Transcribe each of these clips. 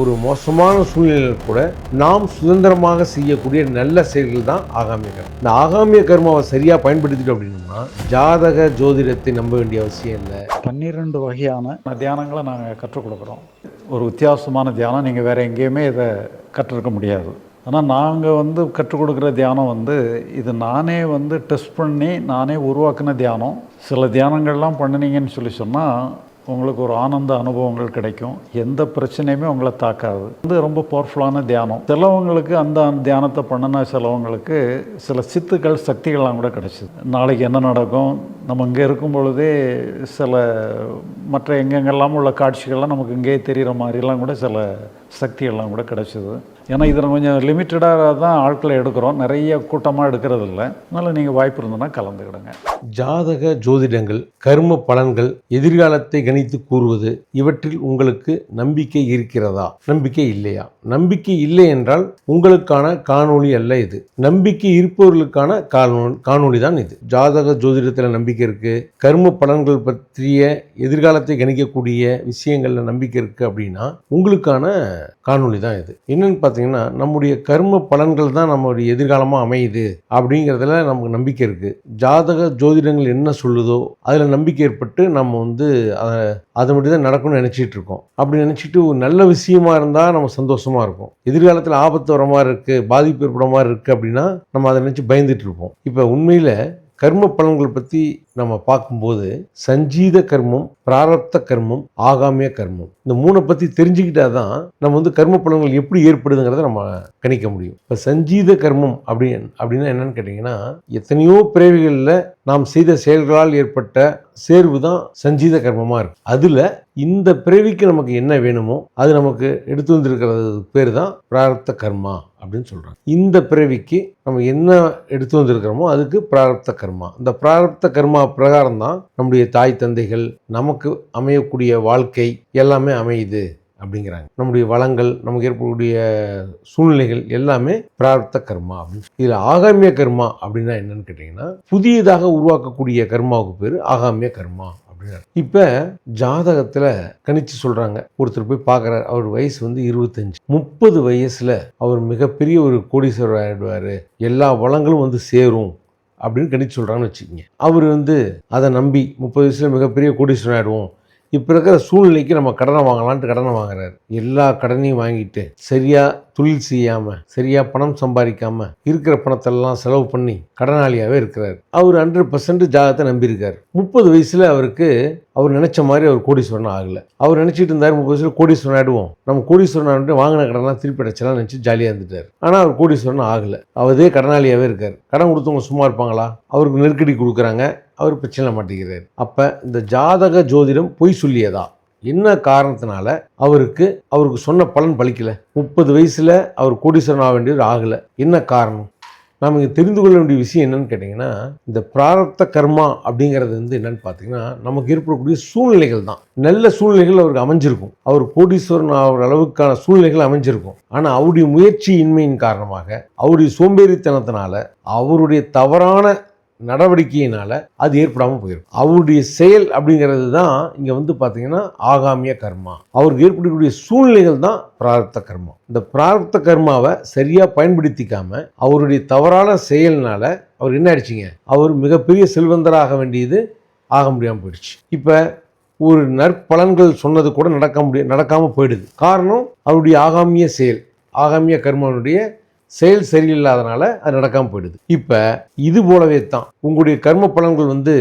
ஒரு மோசமான சூழ்நிலையில் கூட நாம் சுதந்திரமாக செய்யக்கூடிய நல்ல செயல்கள் தான் ஆகாமிய கர்மம் இந்த ஆகாமிய கர்மாவை சரியாக பயன்படுத்திட்டோம் அப்படின்னா ஜாதக ஜோதிடத்தை நம்ப வேண்டிய அவசியம் இல்லை. பன்னிரெண்டு வகையான தியானங்களை நாங்கள் கற்றுக் கொடுக்குறோம். ஒரு வித்தியாசமான தியானம் நீங்கள் வேறு எங்கேயுமே இதை கற்றுருக்க முடியாது. ஆனால் நாங்கள் வந்து கற்றுக் கொடுக்குற தியானம் வந்து இது நானே வந்து டெஸ்ட் பண்ணி நானே உருவாக்கின தியானம். சில தியானங்கள்லாம் பண்ணினீங்கன்னு சொல்லி சொன்னால் உங்களுக்கு ஒரு ஆனந்த அனுபவங்கள் கிடைக்கும். எந்த பிரச்சனையுமே உங்களை தாக்காது. வந்து ரொம்ப பவர்ஃபுல்லான தியானம். சிலவங்களுக்கு அந்த தியானத்தை பண்ணின சிலவங்களுக்கு சில சித்துக்கள் சக்திகள்லாம் கூட கிடைச்சிது. நாளைக்கு என்ன நடக்கும்? நம்ம இங்கே இருக்கும் பொழுதே சில மற்ற எங்கெங்கெல்லாம் உள்ள காட்சிகள்லாம் நமக்கு இங்கேயே தெரிகிற மாதிரிலாம் கூட சில சக்தியெல்லாம் கூட கிடைச்சிது. ஏன்னா இதில் கொஞ்சம் லிமிட்டடாக தான் ஆட்களை எடுக்கிறோம். நிறைய கூட்டமாக எடுக்கிறது இல்லை அதனால் நீங்கள் வாய்ப்பு இருந்ததுன்னா கலந்துக்கிடுங்க. ஜாதக ஜோதிடங்கள் கர்ம பலன்கள் எதிர்காலத்தை கணித்து கூறுவது இவற்றில் உங்களுக்கு நம்பிக்கை இருக்கிறதா? நம்பிக்கை இல்லையா? நம்பிக்கை இல்லை என்றால் உங்களுக்கான காணொளி அல்ல இது. நம்பிக்கை இருப்பவர்களுக்கான காணொளி காணொளி தான் இது. ஜாதக ஜோதிடத்தில் நம்பிக்கை நம்பிக்கை இருக்குது கர்ம பலன்கள் பற்றிய எதிர்காலத்தை கணிக்கக்கூடிய விஷயங்களில் நம்பிக்கை இருக்குது அப்படின்னா உங்களுக்கான காணொளி தான் இது. என்னென்னு பார்த்தீங்கன்னா நம்முடைய கர்ம பலன்கள் தான் நம்மளுடைய எதிர்காலமாக அமையுது அப்படிங்கிறதுல நமக்கு நம்பிக்கை இருக்குது ஜாதக ஜோதிடங்கள் என்ன சொல்லுதோ அதில் நம்பிக்கை ஏற்பட்டு நம்ம வந்து அதை அதை மட்டும் தான் நடக்கும்னு நினச்சிட்டு இருக்கோம். அப்படி நினச்சிட்டு ஒரு நல்ல விஷயமா இருந்தால் நம்ம சந்தோஷமாக இருக்கும் எதிர்காலத்தில் ஆபத்து வர மாதிரி இருக்குது பாதிப்பு ஏற்பட மாதிரி இருக்குது அப்படின்னா நம்ம அதை நினச்சி பயந்துட்டு இருப்போம். இப்போ உண்மையில் கர்ம பலன்கள் பற்றி நம்ம பார்க்கும்போது சஞ்சீத கர்மம் பிராரப்த கர்மம் ஆகாமிய கர்மம். இந்த மூணை பற்றி தெரிஞ்சுக்கிட்டா தான் நம்ம வந்து கர்ம பலன்கள் எப்படி ஏற்படுதுங்கிறத நம்ம கணிக்க முடியும். இப்போ சஞ்சீத கர்மம் அப்படின்னு அப்படின்னா என்னன்னு கேட்டிங்கன்னா எத்தனையோ பிறவிகளில் நாம் செய்த செயல்களால் ஏற்பட்ட சேர்வு தான் சஞ்சீத கர்மமாக இருக்கும் அதில் இந்த பிறவிக்கு நமக்கு என்ன வேணுமோ அது நமக்கு எடுத்து வந்திருக்கிறது பேர் தான் பிராரப்த கர்மா அப்படின்னு சொல்கிறாங்க இந்த பிறவிக்கு நம்ம என்ன எடுத்து வந்திருக்கிறோமோ அதுக்கு பிராரப்த கர்மா. இந்த பிராரப்த கர்மா பிரகாரம் தான் நம்முடைய தாய் தந்தைகள் நமக்கு அமையக்கூடிய வாழ்க்கை எல்லாமே அமையுது அப்படிங்கிறாங்க. நம்முடைய வளங்கள் நமக்கு ஏற்படக்கூடிய சூழ்நிலைகள் எல்லாமே பிரார்த்த கர்மா அப்படின்னு. இதில் ஆகாமிய கர்மா அப்படின்னா என்னன்னு கேட்டிங்கன்னா புதியதாக உருவாக்கக்கூடிய கர்மாவுக்கு பேர் ஆகாமிய கர்மா அப்படின்னாரு இப்போ ஜாதகத்தில் கணிச்சு சொல்கிறாங்க ஒருத்தர் போய் பார்க்குறாரு அவர் வயசு வந்து இருபத்தஞ்சு. முப்பது வயசில் அவர் மிகப்பெரிய ஒரு கோடீஸ்வரர் ஆகிடுவார் எல்லா வளங்களும் வந்து சேரும். அப்படின்னு கணிச்சு சொல்கிறாங்கன்னு வச்சுக்கோங்க. அவர் வந்து அதை நம்பி முப்பது வயசில் மிகப்பெரிய கோடீஸ்வரன் ஆகிடுவோம் இப்போ இருக்கிற சூழ்நிலைக்கு நம்ம கடனை வாங்கலான்ட்டு கடனை வாங்குறாரு. எல்லா கடனையும் வாங்கிட்டு சரியாக தொழில் செய்யாமல் சரியாக பணம் சம்பாதிக்காமல் இருக்கிற பணத்தெல்லாம் செலவு பண்ணி கடனாளியாகவே இருக்கிறார். அவர் ஹண்ட்ரட் பர்சன்ட் ஜாதகத்தை நம்பியிருக்கார். முப்பது வயசில் அவருக்கு அவர் நினச்ச மாதிரி அவர் கோடீஸ்வரன் ஆகலை. அவர் நினச்சிட்டு இருந்தார் முப்பது வயசில் கோடீஸ்வரன் ஆயிடுவோம். நம்ம கோடீஸ்வரன் ஆகிட்டு வாங்கின கடன்லாம் திருப்பி அடைச்சலாம் நினச்சி ஜாலியாக இருந்துட்டார். ஆனால் அவர் கோடீஸ்வரன் ஆகலை. அவரே கடனாளியாகவே இருக்கார். கடன் கொடுத்தவங்க சும்மா இருப்பாங்களா? அவருக்கு நெருக்கடி கொடுக்குறாங்க. அவர் பிரச்சனை மாட்டேங்கிறார் அப்போ இந்த ஜாதக ஜோதிடம் பொய் சொல்லியதா? என்ன காரணத்தினால அவருக்கு அவருக்கு சொன்ன பலன் பலிக்கல? முப்பது வயசுல அவர் கோடீஸ்வரன் ஆக வேண்டியவர் ஆகல. என்ன காரணம்? நாம் இங்கே தெரிந்து கொள்ள வேண்டிய விஷயம் என்னன்னு கேட்டிங்கன்னா இந்த பிராரப்த கர்மா அப்படிங்கிறது வந்து என்னன்னு பார்த்தீங்கன்னா நமக்கு ஏற்படக்கூடிய சூழ்நிலைகள் தான். நல்ல சூழ்நிலைகள் அவருக்கு அமைஞ்சிருக்கும். அவர் கோடீஸ்வரன் ஆகிற அளவுக்கான சூழ்நிலைகள் அமைஞ்சிருக்கும். ஆனால் அவருடைய முயற்சி இன்மையின் காரணமாக அவருடைய சோம்பேறித்தனத்தினால அவருடைய தவறான நடவடிக்கையினால் அது ஏற்படாமல் போயிடும் அவருடைய செயல் அப்படிங்கிறது தான் இங்கே வந்து பார்த்தீங்கன்னா ஆகாமிய கர்மா. அவருக்கு ஏற்படக்கூடிய சூழ்நிலைகள் தான் பிரார்த்த கர்மா. இந்த பிரார்த்த கர்மாவை சரியாக பயன்படுத்திக்காம அவருடைய தவறான செயல்னால் அவர் என்ன ஆயிடுச்சிங்க? அவர் மிகப்பெரிய செல்வந்தராக வேண்டியது ஆக முடியாமல் போயிடுச்சு. இப்போ ஒரு நற்பலன்கள் சொன்னது கூட நடக்க முடிய நடக்காமல் போயிடுது. காரணம் அவருடைய ஆகாமிய செயல் ஆகாமிய கர்மனுடைய செயல் சரியில்லாதனால அது நடக்காமல் போயிடுது. இப்போ இது போலவே தான். உங்களுடைய கர்ம பலன்கள் வந்து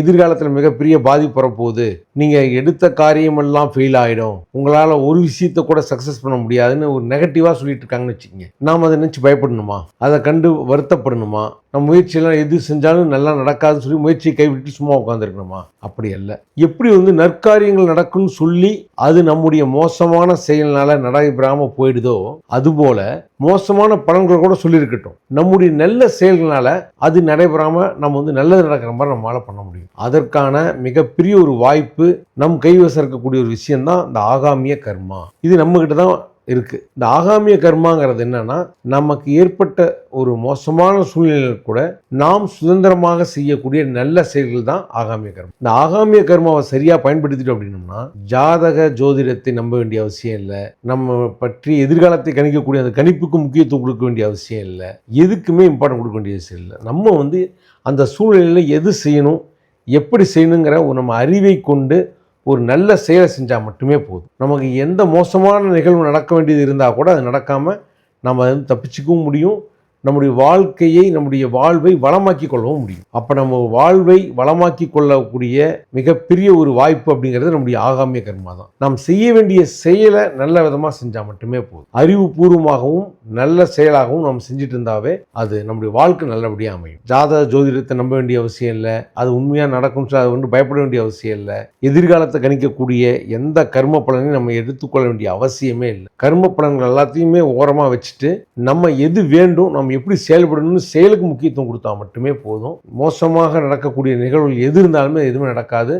எதிர்காலத்தில் மிகப்பெரிய பாதிப்பு வரப்போகுது. நீங்கள் எடுத்த காரியமெல்லாம் ஃபெயில் ஆகிடும் உங்களால் ஒரு விஷயத்தை கூட சக்ஸஸ் பண்ண முடியாதுன்னு ஒரு நெகட்டிவாக சொல்லிட்டு இருக்காங்கன்னு வச்சுக்கோங்க. நாம் அதை நினச்சி பயப்படணுமா? அதை கண்டு வருத்தப்படணுமா? நம்ம முயற்சியெல்லாம் எது செஞ்சாலும் நல்லா நடக்காதுன்னு சொல்லி முயற்சியை கைவிட்டு சும்மா உட்காந்துருக்கணுமா அப்படி அல்ல. எப்படி வந்து நற்காரியங்கள் நடக்கும்னு சொல்லி அது நம்முடைய மோசமான செயல்னால நடைபெறாமல் போயிடுதோ அதுபோல் மோசமான பலன்கள் கூட சொல்லியிருக்கட்டும். நம்முடைய நல்ல செயல்களால அது நடைபெறாம நம்ம வந்து நல்லது நடக்கிற மாதிரி நம்மளால பண்ண முடியும். அதற்கான மிகப்பெரிய ஒரு வாய்ப்பு நம் கைவசம் இருக்கக்கூடிய ஒரு விஷயந்தான் இந்த ஆகாமிய கர்மா. இது நம்ம கிட்ட தான் இருக்குது இந்த ஆகாமிய கர்மாங்கிறது என்னன்னா நமக்கு ஏற்பட்ட ஒரு மோசமான சூழ்நிலையில் கூட நாம் சுதந்திரமாக செய்யக்கூடிய நல்ல செயல்கள் தான் ஆகாமிய கர்மம். இந்த ஆகாமிய கர்மாவை சரியாக பயன்படுத்திட்டோம் அப்படின்னோம்னா ஜாதக ஜோதிடத்தை நம்ப வேண்டிய அவசியம் இல்லை. நம்ம பற்றி எதிர்காலத்தை கணிக்கக்கூடிய அந்த கணிப்புக்கு முக்கியத்துவம் கொடுக்க வேண்டிய அவசியம் இல்லை. எதுக்குமே இம்பார்ட்டன்ட் கொடுக்க வேண்டிய அவசியம் இல்லை. நம்ம வந்து அந்த சூழ்நிலையில் எது செய்யணும் எப்படி செய்யணுங்கிற ஒரு நம்ம அறிவை கொண்டு ஒரு நல்ல செயலை செஞ்சால் மட்டுமே போதும். நமக்கு எந்த மோசமான நிகழ்வு நடக்க வேண்டியது இருந்தால் கூட அது நடக்காமல் நம்ம வந்து தப்பிச்சிக்கவும் முடியும். நம்முடைய வாழ்க்கையை நம்முடைய வாழ்வை வளமாக்கி கொள்ளவும் முடியும். அப்போ நம்ம வாழ்வை வளமாக்கி கொள்ளக்கூடிய மிகப்பெரிய ஒரு வாய்ப்பு அப்படிங்கிறது நம்முடைய ஆகாமிய கர்மா தான். நாம் செய்ய வேண்டிய செயலை நல்ல விதமாக செஞ்சால் மட்டுமே போதும். அறிவுபூர்வமாகவும் நல்ல செயலாகவும் நாம் செஞ்சுட்டு இருந்தாவே அது நம்முடைய வாழ்க்கை நல்லபடியாக அமையும். ஜாதக ஜோதிடத்தை நம்ப வேண்டிய அவசியம் இல்லை. அது உண்மையாக நடக்கும் சொல்லி அதை பயப்பட வேண்டிய அவசியம் இல்லை. எதிர்காலத்தை கணிக்கக்கூடிய எந்த கர்ம பலனையும் நம்ம எடுத்துக்கொள்ள வேண்டிய அவசியமே இல்லை. கர்ம பலன்கள் எல்லாத்தையுமே ஓரமாக வச்சுட்டு நம்ம எது வேண்டும் நம்ம எப்படி செயல்படணும்னு செயலுக்கு முக்கியத்துவம் கொடுத்தா மட்டுமே போதும். மோசமாக நடக்கக்கூடிய நிகழ்வுகள் எது இருந்தாலுமே எதுவுமே நடக்காது.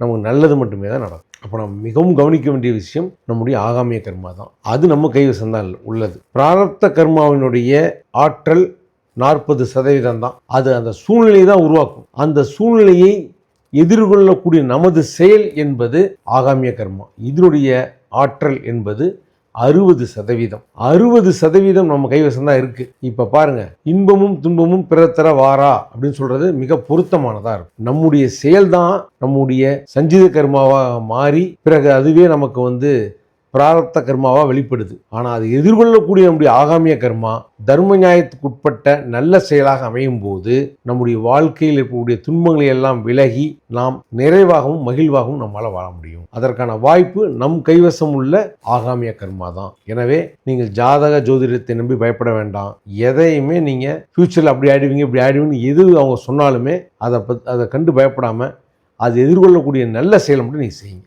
நமக்கு நல்லது மட்டுமே தான் நடக்கும். அப்போ நம்ம மிகவும் கவனிக்க வேண்டிய விஷயம் நம்முடைய ஆகாமிய கர்மா தான். அது நம்ம கைவசம் தான் உள்ளது. பிராரப்த கர்மாவினுடைய ஆற்றல் நாற்பது சதவீதம் தான். அது அந்த சூழ்நிலையை தான் உருவாக்கும். அந்த சூழ்நிலையை எதிர்கொள்ளக்கூடிய நமது செயல் என்பது ஆகாமிய கர்மா. இதனுடைய ஆற்றல் என்பது அறுபது சதவீதம். அறுபது சதவீதம் நம்ம கைவசம் தான் இருக்கு. இப்ப பாருங்க இன்பமும் துன்பமும் பிறத்தர வாரா அப்படின்னு சொல்றது மிக பொருத்தமானதா இருக்கும். நம்முடைய செயல்தான் நம்முடைய சஞ்சித கர்மாவாக மாறி பிறகு அதுவே நமக்கு வந்து பிராரப்த கர்மாவாக வெளிப்படுது. ஆனால் அது எதிர்கொள்ளக்கூடிய நம்முடைய ஆகாமிய கர்மா தர்ம நியாயத்துக்குட்பட்ட நல்ல செயலாக அமையும் போது நம்முடைய வாழ்க்கையில் இருக்கக்கூடிய துன்பங்களை எல்லாம் விலகி நாம் நிறைவாகவும் மகிழ்வாகவும் நம்மளால் வாழ முடியும். அதற்கான வாய்ப்பு நம் கைவசம் உள்ள ஆகாமிய கர்மா தான். எனவே நீங்கள் ஜாதக ஜோதிடத்தை நம்பி பயப்பட வேண்டாம். எதையுமே நீங்கள் ஃப்யூச்சரில் அப்படி ஆயிடுவீங்க இப்படி ஆயிடுவீங்கன்னு எது அவங்க சொன்னாலுமே அதை பத் அதை கண்டு பயப்படாமல் அது எதிர்கொள்ளக்கூடிய நல்ல செயலை மட்டும் நீங்கள் செய்யுங்க.